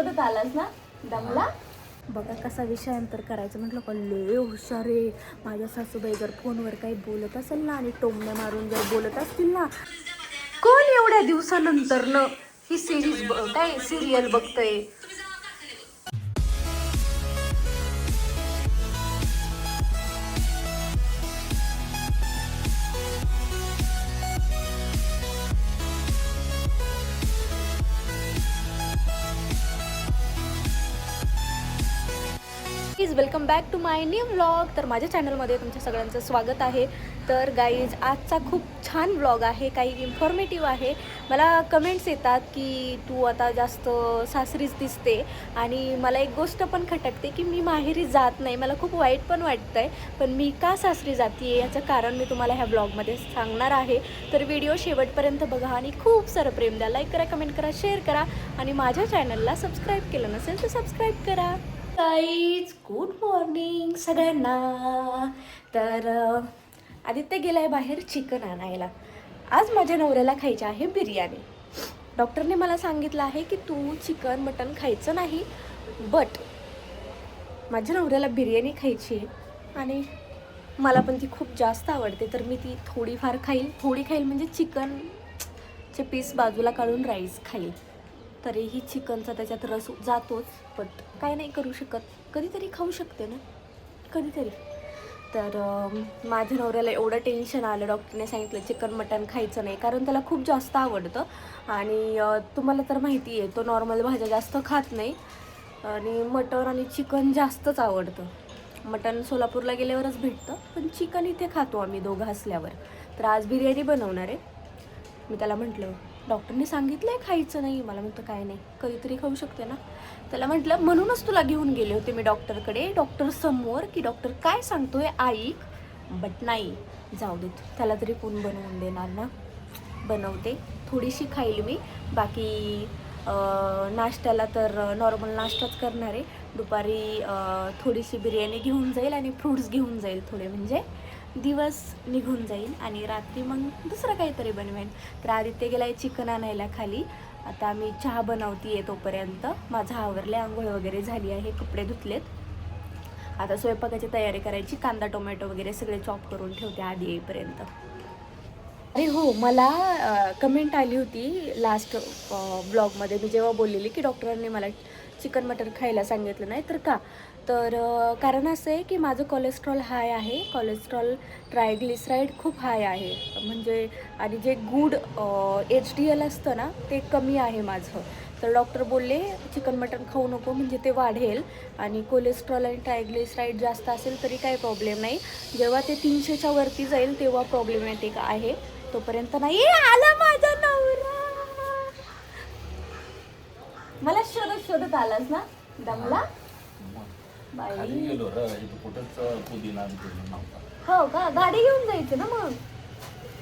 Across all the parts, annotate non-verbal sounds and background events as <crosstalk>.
शोधत आलास ना? दमला? बघा कसा विषयांतर करायचं. म्हटलं का लय हुशार माझ्या सासूबाई जर फोनवर काही बोलत असेल ना आणि टोमण्या मारून जर बोलत असतील ना कोण एवढ्या दिवसानंतर न ही सिरीज काय serial बघतय? Welcome back to my new vlog. तर माझ्या चॅनलमध्ये तुमच्या सगळ्यांचं स्वागत आहे. तर गाईज आजचा खूप छान व्लॉग आहे. काही इन्फॉर्मेटिव्ह आहे. मला कमेंट्स येतात की तू आता जास्त सासरीच दिसते. आणि मला एक गोष्ट पण खटकते की मी माहेरी जात नाही. मला खूप वाईट पण वाटतं आहे पण मी का सासरी जाते याचं कारण मी तुम्हाला ह्या ब्लॉगमध्ये सांगणार आहे. तर व्हिडिओ शेवटपर्यंत बघा आणि खूप सारं प्रेम द्या. लाईक करा कमेंट करा शेअर करा. आणि माझ्या चॅनलला सबस्क्राईब केलं नसेल तर सबस्क्राईब करा. गाईज गुड मॉर्निंग सगळ्यांना. तर आदित्य आदित्य गेलाय बाहेर चिकन आणायला. आज माझ्या नवऱ्याला खायची आहे बिर्याणी. डॉक्टरने मला सांगितलं आहे की तू चिकन मटन खायचं नाही बट माझ्या नवऱ्याला बिर्याणी खायची आहे आणि मला पण ती खूप जास्त आवडते. तर मी ती थोडीफार खाईल. थोडी खाईल म्हणजे चिकनचे पीस बाजूला काढून राईस खाईल. तरीही चिकनचा त्याच्यात रस जातोच बट काय नाही करू शकत. कधीतरी खाऊ शकते ना. कधीतरी. तर माझ्या नवऱ्याला एवढं टेन्शन आलं. डॉक्टरने सांगितलं चिकन मटन खायचं नाही. कारण त्याला खूप जास्त आवडतं. आणि तुम्हाला तर माहिती आहे तो नॉर्मल भाज्या जास्त खात नाही. आणि मटण आणि चिकन जास्तच आवडतं. मटण सोलापूरला गेल्यावरच भेटतं. पण चिकन इथे खातो आम्ही दोघं असल्यावर तर आज बिर्याणी बनवणार आहे. मी त्याला म्हटलं डॉक्टरने सांगितलंय खायचं नाही. मला म्हणतो काय नाही. कधीतरी खाऊ शकते ना. त्याला म्हटलं म्हणूनच तुला घेऊन गेले होते मी डॉक्टरकडे. डॉक्टर समोर की डॉक्टर काय सांगतोय ऐक. बट नाही. जाऊ देत. त्याला तरी कोण बनवून देणार ना? बनवते. थोडीशी खाईल मी. बाकी नाश्त्याला तर नॉर्मल नाश्ताच करणार. आहे दुपारी थोडीशी बिर्याणी घेऊन जाईल आणि फ्रूट्स घेऊन जाईल थोडे म्हणजे. दिवस निघून जाईल आणि रात्री मग दुसरं काहीतरी बनवेन. तर आदित्य गेलाय चिकन आणायला खाली. आता मी चहा बनवतीये तोपर्यंत. माझा आवरले आंघोळ वगैरे झाली आहे कपडे धुतलेत. आता स्वयंपाकाची तयारी करायची कांदा टोमॅटो वगैरे सगळे चॉप करून ठेवते आधी येईपर्यंत. अरे हो मला कमेंट आली होती लास्ट ब्लॉगमध्ये मी जेव्हा बोललेली की डॉक्टरांनी मला चिकन मटन खायला सांगितलं नाही तर का? तर कारण असं आहे की माझं कोलेस्ट्रॉल हाय आहे. कोलेस्ट्रॉल ट्रायग्लिसराईड खूप हाय आहे. म्हणजे आणि जे गुड एच डी एल असतं ना ते कमी आहे माझं. तर डॉक्टर बोलले चिकन मटन खाऊ नको म्हणजे ते वाढेल. आणि कोलेस्ट्रॉल आणि ट्रायग्लिसराईड जास्त असेल तरी काही प्रॉब्लेम नाही. जेव्हा ते तीनशेच्या वरती जाईल तेव्हा प्रॉब्लेमॅटिक आहे. तोपर्यंत नाही. आला माझा नवरा! मला शोधत शोधत आलास ना? दमला? बाई. खाली गेलो र इथं कुठंच पुदिना आणि पुदिना नव्हता. हो का? गाडी घेऊन जायचं ना मग?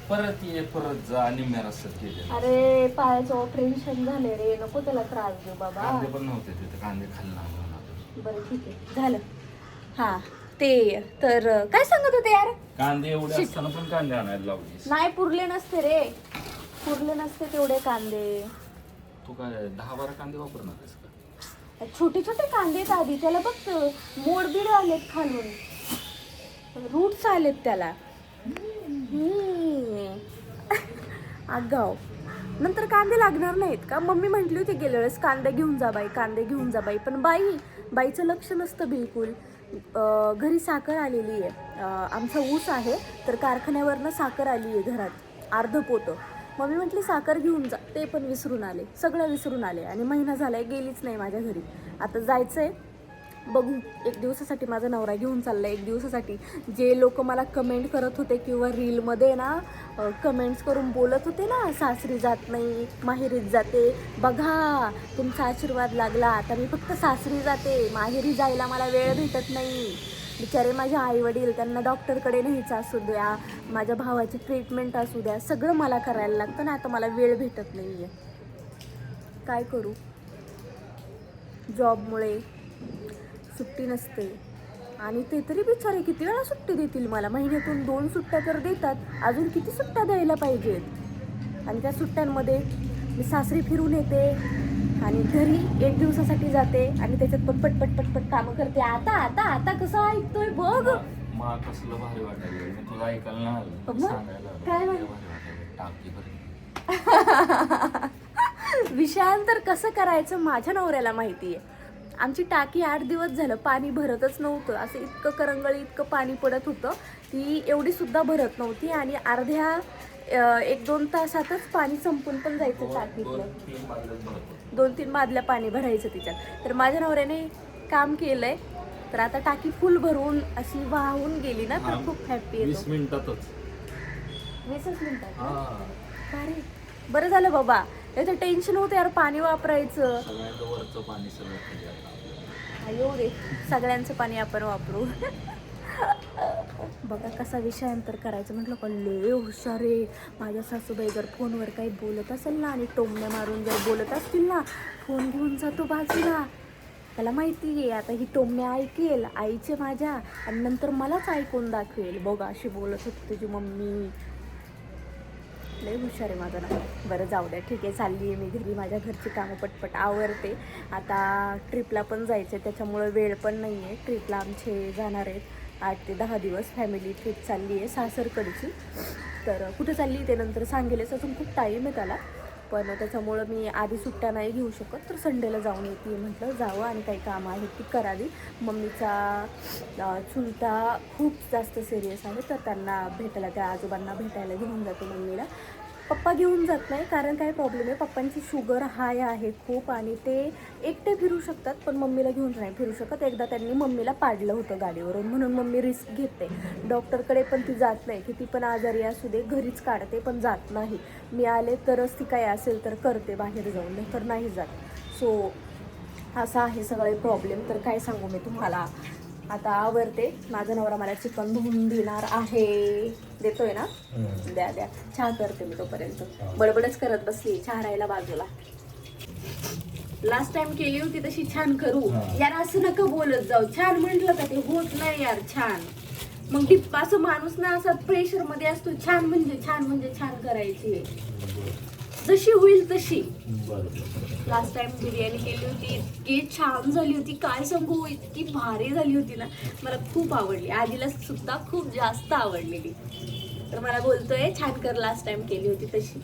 परत ये परत जा आणि रस्त्यात गेले अरे पायाचं ऑपरेशन झाले रे नको त्याला त्रास देऊ बाबा. कांदे पण नव्हते तिथे कांदे खाल्ले बरं ठीक आहे झालं. हा ते तर काय सांगत होते यार? कांदे एवढे असताना पण कांदे आणायला लावलीस. नाही पुरले नसते रे. पुरले नसते तेवढे कांदे. तू काय दहा बारा कांदे वापरणार आहेस का? छोटे छोटे कांदे आहेत आधी त्याला बघ मोडबीड आलेत खालून. रूट्स आलेत त्याला. हम्म. आगाव. नंतर कांदे लागणार नाहीत का? मम्मी म्हटली होती गेल्या वेळेस कांदे घेऊन जा बाई कांदे घेऊन जा बाई. पण बाई बाईचं लक्ष नसतं बिलकुल. घरी साखर आलेली आहे. आमचा ऊस आहे तर कारखान्यावरनं साखर आली आहे घरात. अर्ध पोतं. मग मी म्हटली साखर घेऊन जा. ते पण विसरून आले. सगळं विसरून आले. आणि महिना झालाय गेलीच नाही माझ्या घरी. आता जायचं आहे बघू. एक दिवसासाठी माझा नवरा घेऊन चाललाय. एक दिवसासाठी जे लोक मला कमेंट करत होते किंवा रीलमध्ये ना कमेंट्स करून बोलत होते ना सासरी जात नाही माहेरीत जाते. बघा तुमचा आशीर्वाद लागला. आता मी फक्त सासरी जाते. माहेरी जायला मला वेळ भेटत नाही. बिचारे माझे आई वडील त्यांना डॉक्टरकडे न्यायचं असू द्या माझ्या भावाची ट्रीटमेंट असू द्या सगळं मला करायला लागतं ना आता मला वेळ भेटत नाही आहे काय करू? जॉबमुळे सुट्टी नसते. आणि ते तरी बिचारे किती वेळा सुट्टी देतील मला? महिन्यातून दोन सुट्ट्या तर देतात. अजून किती सुट्ट्या द्यायला पाहिजेत? आणि त्या सुट्ट्यांमध्ये मी सासरी फिरून येते. आणि घरी एक दिवसासाठी जाते आणि त्याच्यात पण पटपट पटपट कामं करते. आता आता आता कसं ऐकतोय बघ. मला कसलं भारी वाटायला मी तुला ऐकायला नाही आलं. मग? सांगायला आलं. काय लय म्हण- भारी वाटायला टाकी भरली. <laughs> विषयांतर कसं करायचं माझ्या नवऱ्याला माहिती आहे आमची टाकी आठ दिवस झालं पाणी भरतच नव्हतं. असं इतकं करंगळी इतकं पाणी पडत होतं. ती एवढी सुद्धा भरत नव्हती आणि अर्ध्या एक दोन तासातच पाणी संपून पण जायचं टाकीतलं. दोन तीन बादल्या पाणी भरायचं तिच्यात. तर माझ्या नवऱ्याने काम केलंय तर आता टाकी फुल भरून अशी वाहून गेली ना तर. खूप हॅप्पी वीस मिनिटातच. वीसच मिनिटात? ना? भारी बरं झालं बाबा. नाही टेन्शन होतं यार पाणी वापरायचं. सगळ्यांचं वरचं पाणी सगळं खाली रे सगळ्यांचं पाणी आपण वापरू. <laughs> बघा कसा विषयांतर करायचं. म्हटलं का लय हुशार आहे. माझ्या सासूबाई जर फोनवर काही बोलत असेल ना आणि टोमण्या मारून जर बोलत असतील ना फोन घेऊन जातो बाजूला. त्याला माहिती आहे आता ही टोमण्या ऐकेल आईचे माझ्या. आणि नंतर मलाच ऐकून दाखवेल. बघा अशी बोलत होती तुझी मम्मी. लय हुशार आहे माझा ना. बरं जाऊ द्या. ठीक आहे चालली आहे मी घरी. माझ्या घरची कामं पटपट आवरते. आता ट्रिपला पण जायचं आहे त्याच्यामुळं वेळ पण नाही आहे ट्रिपला आमचे जाणार आहेत. आठ ते दहा दिवस फॅमिली ट्रिप चालली आहे सासरकडची. तर कुठं चालली ते नंतर सांगेलच अजून खूप टाईम आहे त्याला. पण त्याच्यामुळं मी आधी सुट्ट्या नाही घेऊ शकत. तर संडेला जाऊन येते. म्हटलं जावं आणि काही कामं आहेत ती करावी. मम्मीचा चुलता खूप जास्त सिरियस आहे. तर त्यांना भेटायला त्या आजोबांना भेटायला घेऊन जातो मम्मीला. पप्पा घेऊन जात नाही कारण काय प्रॉब्लेम आहे. पप्पांची शुगर हाय आहे खूप आणि ते एकटे फिरू शकतात पण मम्मीला घेऊन नाही फिरू शकत. एकदा त्यांनी मम्मीला पाडलं होतं गाडीवरून म्हणून मम्मी रिस्क घेते. डॉक्टरकडे पण ती जात नाही की ती पण आजारी असू दे घरीच काढते पण जात नाही. मी आले तरच ती काय असेल तर करते बाहेर जाऊन नाही तर नाही जात. सो असा आहे सगळे प्रॉब्लेम तर काय सांगू मी तुम्हाला? आता आवरते. माझा नवरा मला चिकन धुवून देणार आहे. देतोय ना? द्या द्या. चहा करते मी तोपर्यंत. बडबडच करत बसली. चहा राहायला बाजूला. लास्ट टाइम केली होती तशी छान करू. यार असं नका बोलत जाऊ. छान म्हंटल का ते होत नाही यार छान. मग डिप असं माणूस ना असा प्रेशरमध्ये असतो. छान म्हणजे छान म्हणजे छान करायची. जशी होईल तशी. लास्ट टाइम बिर्याणी केली होती इतकी छान झाली होती. काय सांगू इतकी भारी झाली होती ना. मला खूप आवडली. आधीला सुद्धा खूप जास्त आवडलेली. तर मला बोलतोय छान कर लास्ट टाइम केली होती तशी.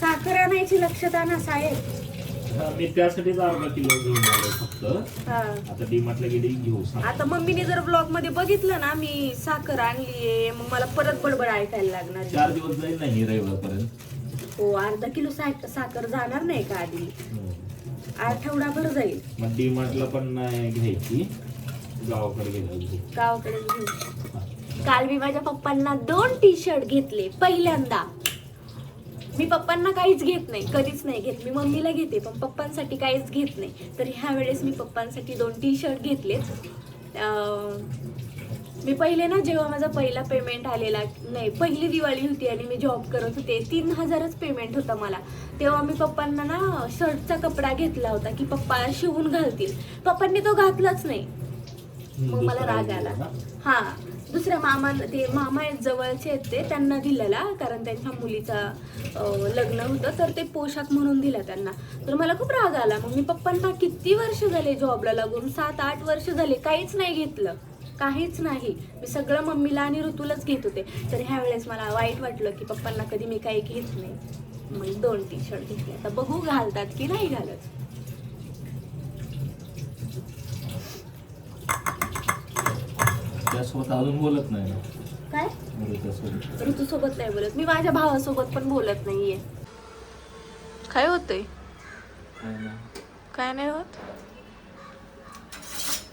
साखर आणायची लक्षात आणा साहेब. मी त्यासाठीच अर्धा किलो घेऊन आलो फक्त. हा. आता डीमार्टला गेली घेऊ सांग. आता मम्मीने जर ब्लॉगमध्ये बघितलं ना मी साखर आणलीये मग मला परत बडबड ऐकायला लागणार चार दिवस जाईल नाही रविवारपर्यंत? हो अर्धा किलो साखर जाणार नाही का आधी? आठवडाभर जाईल. मग डीमार्टला पण नाही घ्यायची. गावाकडे. गावाकडे घेऊन काल मी माझ्या पप्पांना दोन टी शर्ट घेतले पहिल्यांदा. मी पप्पांना काहीच घेत नाही कधीच नाही घेत. मी मम्मीला घेते पण पप्पांसाठी काहीच घेत नाही. तर ह्या वेळेस मी पप्पांसाठी दोन टी शर्ट घेतलेत मी पहिले ना जेव्हा माझा पहिला पेमेंट आलेला नाही पहिली दिवाळी होती आणि मी जॉब करत होते तीन हजारच पेमेंट होता मला. तेव्हा मी पप्पांना ना शर्टचा कपडा घेतला होता की पप्पा शिवून घालतील. पप्पांनी तो घातलाच नाही. मग मला राग आला? हा दुसऱ्या मामा ते मामा आहेत जवळचे आहेत ते त्यांना दिलेला कारण त्यांच्या मुलीचा लग्न होतं तर ते पोशाख म्हणून दिला त्यांना. तर मला खूप राग आला. मग मी पप्पांना किती वर्ष झाले जॉबला लागून? सात आठ वर्ष झाले काहीच नाही घेतलं. काहीच नाही. मी सगळं मम्मीला आणि ऋतूलाच घेत होते. तर ह्या वेळेस मला वाईट वाटलं की पप्पांना कधी मी काही घेत नाही. मग दोन टी शर्ट घेतले. आता बघू घालतात की नाही घालत. त्यासोबत अजून बोलत नाही काय? म्हणजे त्यासोबत ऋतू सोबत नाही बोलत. मी माझ्या भावासोबत पण बोलत नाहीये. काय होतंय? काय नाही. काय नाही होत?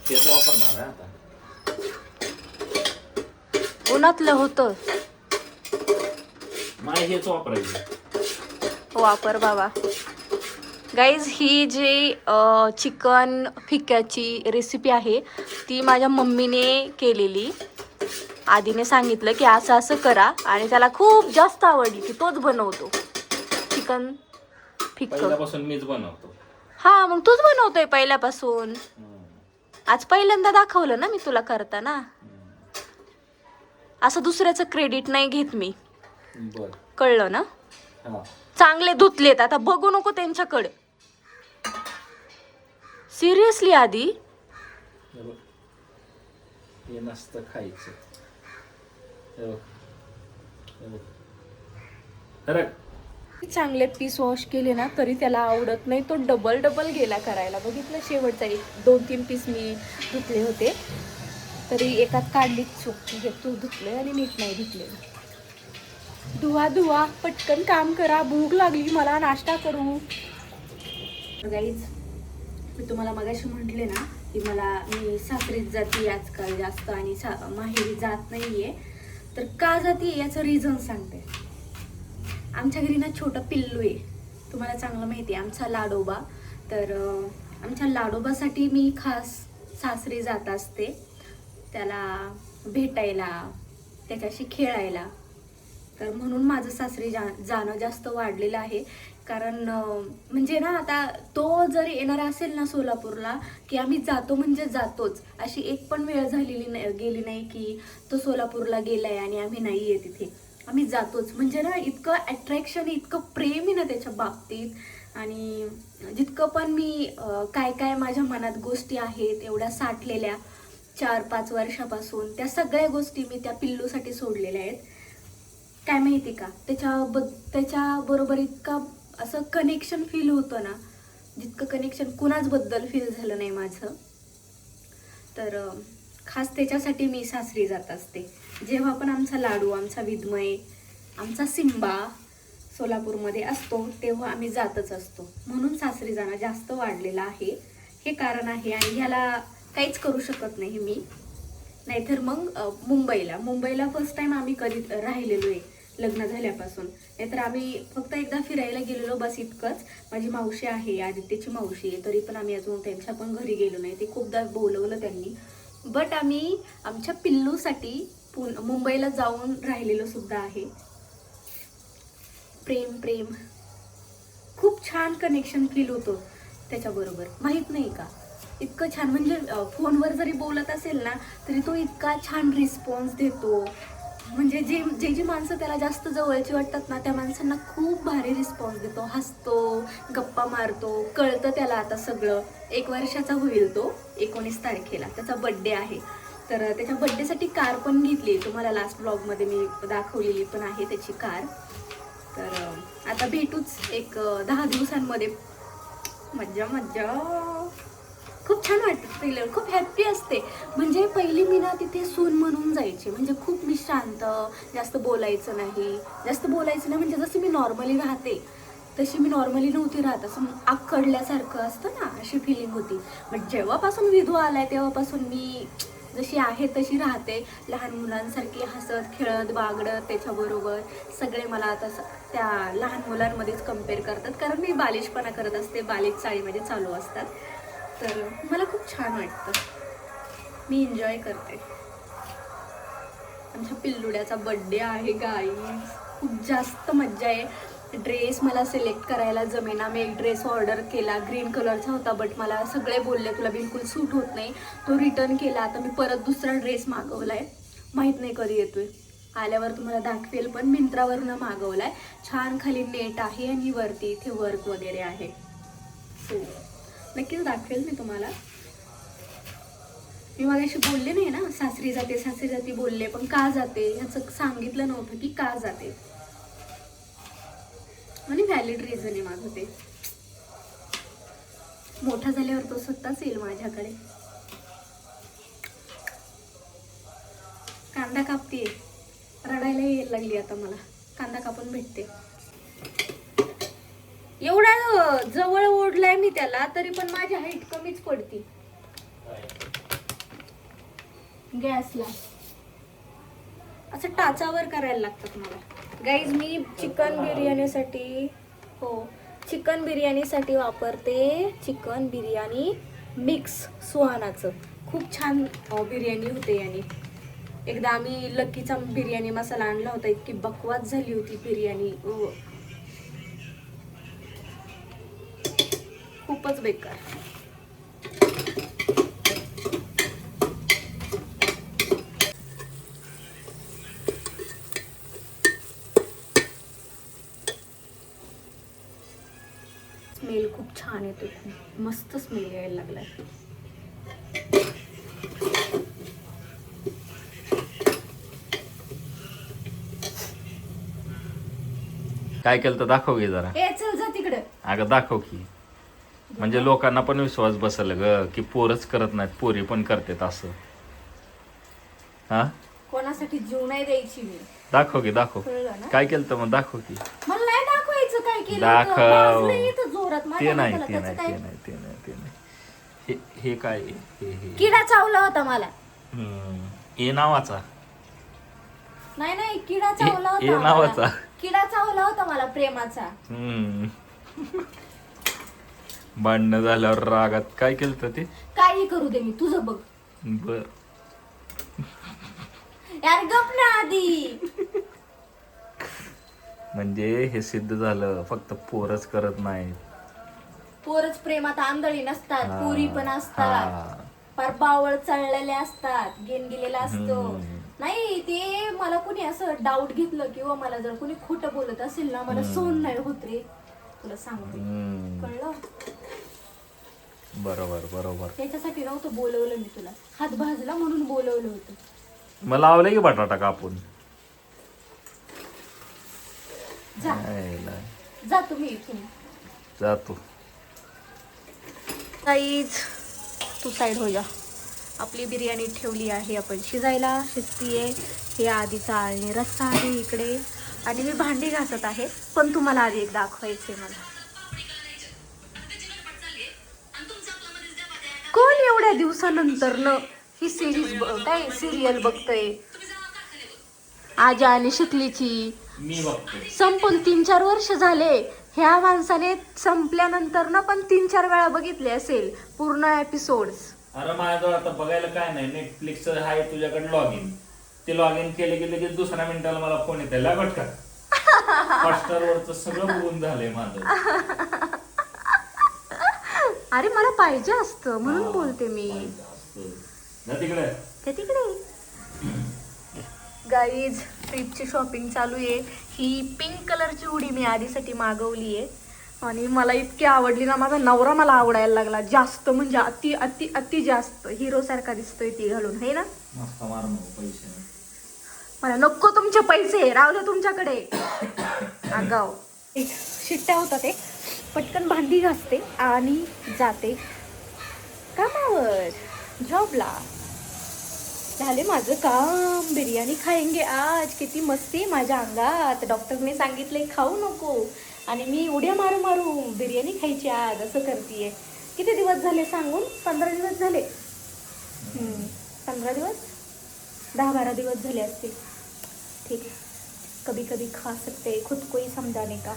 तेच वापरणार आहे आता. उन्हातलं होतं. नाही हेच वापरायचं. वापर बाबा. गाईज ही जी चिकन फिक्याची रेसिपी आहे ती माझ्या मम्मीने केलेली. आधीने सांगितलं की असं असं करा आणि त्याला खूप जास्त आवडली की तोच बनवतो. चिकन फिक्क. पहिल्यापासून मीच बनवतो. हा मग तूच बनवतोय पहिल्यापासून. आज पहिल्यांदा दाखवलं ना मी तुला करताना. असं दुसऱ्याचं क्रेडिट नाही घेत मी. कळलं ना? हा. चांगले धुतलेत आता बघू नको त्यांच्याकडे. सिरियसली आधी? हे नसतं खायचं. चांगले पीस वॉश केले ना तरी त्याला आवडत नाही. तो डबल डबल गेला करायला. बघितलं शेवटचा एक दोन तीन पीस मी धुतले होते. तरी एकात काढलीच चूक हे तू धुतले आणि नीट नाही धुतले. धुवा धुवा पटकन काम करा. भूक लागली मला नाश्ता करू. गाईज मी तुम्हाला मगाशी म्हटले ना की मला मी सासरीच जाते आजकाल जास्त आणि सा माहेरी जात नाही आहे तर का जाते याचं रिझन सांगते. आमच्या घरी ना छोटं पिल्लू आहे. तुम्हाला चांगलं माहिती आहे आमचा लाडोबा. तर आमच्या लाडोबासाठी मी खास सासरी जात असते. त्याला भेटायला त्याच्याशी खेळायला. तर म्हणून माझं सासरी जा जाणं जास्त वाढलेलं आहे. कारण म्हणजे ना आता तो जर येणार असेल ना सोलापूरला की आम्ही जातो म्हणजे जातोच. अशी एक पण वेळ झालेली नाही गेली नाही की तो सोलापूरला गेलाय आणि आम्ही नाही आहे तिथे. आम्ही जातोच. म्हणजे ना इतकं अट्रॅक्शन इतकं प्रेम आहे ना त्याच्या बाबतीत. आणि जितकं पण मी काय काय माझ्या मनात गोष्टी आहेत एवढ्या साठलेल्या चार पाच वर्षापासून त्या सगळ्या गोष्टी मी त्या पिल्लूसाठी सोडलेल्या आहेत. काय माहिती का? त्याच्या त्याच्याबरोबर इतका असं कनेक्शन फील होतं ना जितकं कनेक्शन कुणाचबद्दल फील झालं नाही माझं तर खास त्याच्यासाठी मी सासरी जात असते. जेव्हा पण आमचा लाडू आमचा विद्मय आमचा सिंबा सोलापूरमध्ये असतो तेव्हा आम्ही जातच असतो. म्हणून सासरी जाणं जास्त वाढलेलं आहे. हे कारण आहे आणि ह्याला काहीच करू शकत नाही मी. नाहीतर मग मुंबईला. मुंबईला फर्स्ट टाइम आम्ही कधी राहिलेलो आहे. लग्न झाल्यापासून. नाहीतर आम्ही फक्त एकदा फिरायला गेलेलो बस इतकंच. माझी मावशी आहे आदित्यची मावशी आहे तरी पण आम्ही अजून त्यांच्या पण घरी गेलो नाही. ते खूपदा बोलवलं त्यांनी. बट आम्ही आमच्या पिल्लूसाठी पुन मुंबईला जाऊन राहिलेलो सुद्धा आहे. प्रेम प्रेम. खूप छान कनेक्शन फील होतं त्याच्याबरोबर. माहीत नाही का? इतकं छान म्हणजे फोनवर जरी बोलत असेल ना तरी तो इतका छान रिस्पॉन्स देतो. म्हणजे जे जे जी माणसं त्याला जास्त जवळची वाटतात ना त्या माणसांना खूप भारी रिस्पॉन्स देतो. हसतो गप्पा मारतो कळतं त्याला आता सगळं. एक वर्षाचा होईल तो एकोणीस तारखेला. त्याचा बड्डे आहे. तर त्याच्या बड्डेसाठी कार पण घेतली. तुम्हाला लास्ट ब्लॉगमध्ये मी दाखवलेली पण आहे त्याची कार तर आता भेटूच एक दहा दिवसांमध्ये. मज्जा मज्जा. खूप छान वाटतं पहिलं खूप हॅप्पी असते. म्हणजे पहिली मी ना तिथे सून म्हणून जायचे. म्हणजे खूप मी शांत जास्त बोलायचं नाही. जास्त बोलायचं नाही म्हणजे जसं मी नॉर्मली राहते तशी मी नॉर्मली नव्हती राहत. असं आकडल्यासारखं असतं ना अशी फिलिंग होती. बट जेव्हापासून विधू आलाय तेव्हापासून मी जशी आहे तशी राहते. लहान मुलांसारखी हसत खेळत बागडत त्याच्याबरोबर. सगळे मला आता त्या लहान मुलांमध्येच कंपेअर करतात. कारण मी बालिशपणा करत असते बालिश चाळीमध्ये चालू असतात. तर मला खूप छान वाटतं. मी एन्जॉय करते. आमच्या पिल्लुड्याचा बड्डे आहे गाई खूप जास्त मज्जा आहे. ड्रेस मला सिलेक्ट करायला जमेना. मी एक ड्रेस ऑर्डर केला. ग्रीन कलरचा होता बट मला सगळे बोलले तुला बिलकुल सूट होत नाही. तो रिटर्न केला. आता मी परत दुसरा ड्रेस मागवला आहे माहीत नाही कधी येतोय. आल्यावर तुम्हाला दाखवेल पण मिंत्रावरनं आहे छान खाली नेट आहे आणि वरती इथे वर्क वगैरे आहे. हो नक्कीच दाखवेल मी तुम्हाला. मी मगाशी बोलले नाही ना सासरी जाते सासरी जाते बोलले पण का जाते? ह्याचं सांगितलं नव्हतं की का जाते. आणि व्हॅलिड रिझन आहे माझं ते. मोठा झाल्यावर तो स्वतःच येईल माझ्याकडे. कांदा कापते रडायला यायला लागली आता मला. कांदा कापून भेटते. जवळ ओढलाय मी त्याला तरी पण माझी हाईट कमीच पडती. गॅसला असं टाचावर करायला लागतात मला. गाईज मी चिकन बिर्याणीसाठी हो चिकन बिर्याणीसाठी वापरते चिकन बिर्याणी मिक्स सुहानाचं. खूप छान बिर्याणी होते याने. एकदा आम्ही लकीचा बिर्याणी मसाला आणला होता इतकी बकवास झाली होती बिर्याणी. खूपच बेकार. स्मेल खूप छान येतो मस्त स्मेल यायला लागलाय. काय केलं तर दाखव घे जरा. चल जा तिकडे. अगं दाखव की. म्हणजे लोकांना पण विश्वास बसल ग की पोरच करत नाहीत पोरी पण करतात असं. हा? कोणासाठी जीव नाही द्यायची मी. दाखव की दाखव. कळलं ना? काय केलं मग? दाखव की. मला नाही दाखवायचं काय केलं दाखव. होतं. भाजलं इथं जोरात ते माझ्या नाही ते त्याचं नाही काय? ते नाही ते नाही ते नाही. हे हे काय आहे? हे हे. किडा चावला होता मला. हम्म. ए नावाचा. नाही नाही किडा चावला ए- ए होता नावाचा. किडा चावला होता मला प्रेमाचा. हम्म. भांडणं झाल्यावर रागात काय केलं ते? काही करू दे मी तुझं बघ. बर. यार गप ना आधी. म्हणजे हे सिद्ध झालं फक्त पोरच करत नाही पोरच प्रेमात आंधळी नसतात हा. पुरी पण असतात. हा. फार बावळ चढलेले असतात गेन गेलेला असतो. हम्म. नाही ते मला कुणी असं डाऊट घेतलं किंवा मला जर कुणी खोटं बोलत असेल ना मला सोन नाही होत रे. तुला सांगते. हम्म. कळलं? बरोबर बरोबर. त्याच्यासाठी नव्हतं बोलवलं मी तुला. हात भाजला म्हणून बोलवलं होतं. मला आवलं की बटाटा कापून? जा. यायला. जा तुम्ही इथून. जातो काहीच तू साईड हो जा. आपली बिर्याणी ठेवली आहे आपण शिजायला शिजतीये. हे आधीचा आळणी रस्सा आहे इकडे. आणि मी भांडी घासत आहे पण तुम्हाला आधी एक दाखवायचे मला. एवढ्या दिवसानंतर न ही सिरीज काय सिरियल बघतय? आजा आणि शिकलीची. मी संपून तीन चार वर्ष झाले. ह्या माणसाने संपल्यानंतर ना पण तीन चार वेळा बघितले असेल. पूर्ण एपिसोड्स अरे माझ्याजवळ आता बघायला काय नाही. नेटफ्लिक्स आहे तुझ्याकडे लॉग इन ते लॉग इन केले की लगेच दुसऱ्या मिनिटाला मला फोन येते लागत का? <laughs> हॉटस्टार वरच सगळं बघून झालंय माझं. अरे मला पाहिजे असतं म्हणून बोलते मी. तिकडे? ते तिकडे. गाईज ट्रिपची शॉपिंग चालू आहे. ही पिंक कलरची उडी मी आधीसाठी मागवली आहे. आणि मला इतकी आवडली ना माझा नवरा मला आवडायला लागला. जास्त म्हणजे अति अति अति जास्त. हिरो सारखा दिसतोय ती घालून हे ना? मला नको तुमचे पैसे राहू दे तुमच्याकडे. <coughs> आगाव. एक शिट्ट्या होतात ते पटकन भांडी घासते आणि जाते. कामावर. जॉबला झाले माझं काम. बिर्याणी खाएंगे आज. किती मस्ती आहे माझ्या अंगात. डॉक्टरने सांगितले खाऊ नको. आणि मी उड्या मारू मारू बिर्याणी खायची आज असं करते किती दिवस झाले सांगून? पंधरा दिवस झाले. पंधरा दिवस? दहा बारा दिवस झाले असतील. ठीक कभी कभी खा सकते. खुद कोई समजा समजाने का?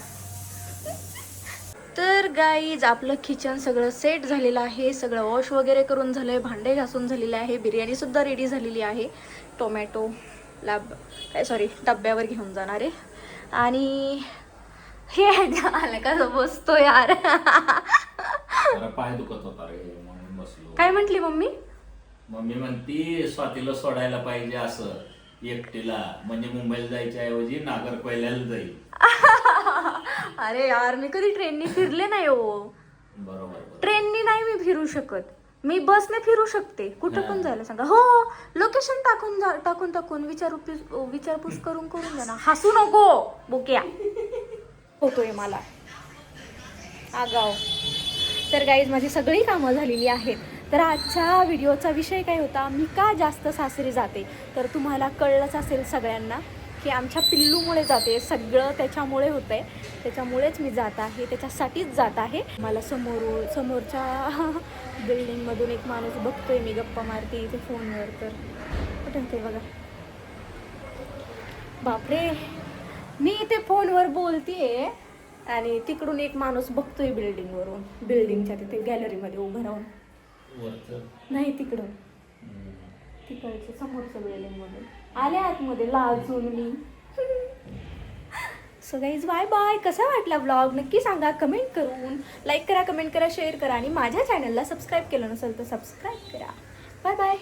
तर गाईज आपलं किचन सगळं सेट झालेलं आहे. सगळं वॉश वगैरे करून झालं आहे भांडे घासून झालेले आहे बिर्याणीसुद्धा रेडी झालेली आहे. टोमॅटो लॅब काय सॉरी डब्यावर घेऊन जाणार आहे. आणि हे आलं का बसतो यार. काय म्हटली मम्मी? मम्मी म्हणती स्वातीला सोडायला पाहिजे असं एकटीला. म्हणजे मुंबईला जायच्या ऐवजी नागरकोयल्याला जाईल. <laughs> अरे यार मी कधी ट्रेननी फिरले नाही हो. बरोबर. ट्रेननी नाही मी फिरू शकत. मी बसने फिरू शकते. कुठं पण. जायला सांगा. हो लोकेशन टाकून जा टाकून टाकून विचार विचारपूस करून करून जा ना. हसू नको बोक्या. होतोय मला. आगाव. तर गाईज माझी सगळी कामं झालेली आहेत. तर आजच्या व्हिडिओचा विषय काय होता? मी का जास्त सासरी जाते? तर तुम्हाला कळलंच असेल सगळ्यांना. की आमच्या पिल्लूमुळे जाते. सगळं त्याच्यामुळे होतं आहे त्याच्यामुळेच मी जात आहे. त्याच्यासाठीच जात आहे. मला समोर समोरच्या <laughs> बिल्डिंगमधून एक माणूस बघतोय. मी गप्पा मारते इथे फोनवर तर. कुठे ते बघा. बापरे. मी इथे फोनवर बोलतीये आणि तिकडून एक माणूस बघतोय बिल्डिंगवरून. बिल्डिंगच्या तिथे गॅलरीमध्ये उभं राहून. नाही तिकडून हम्म. तिकडच्या समोरच्या बिल्डिंगमधून आले आतमध्ये लाजून मी सो गाईज बाय बाय कसा वाटला ब्लॉग नक्की सांगा कमेंट करून. लाईक करा कमेंट करा शेअर करा आणि माझ्या चॅनलला सबस्क्राईब केलं नसेल तर सबस्क्राईब करा. Bye bye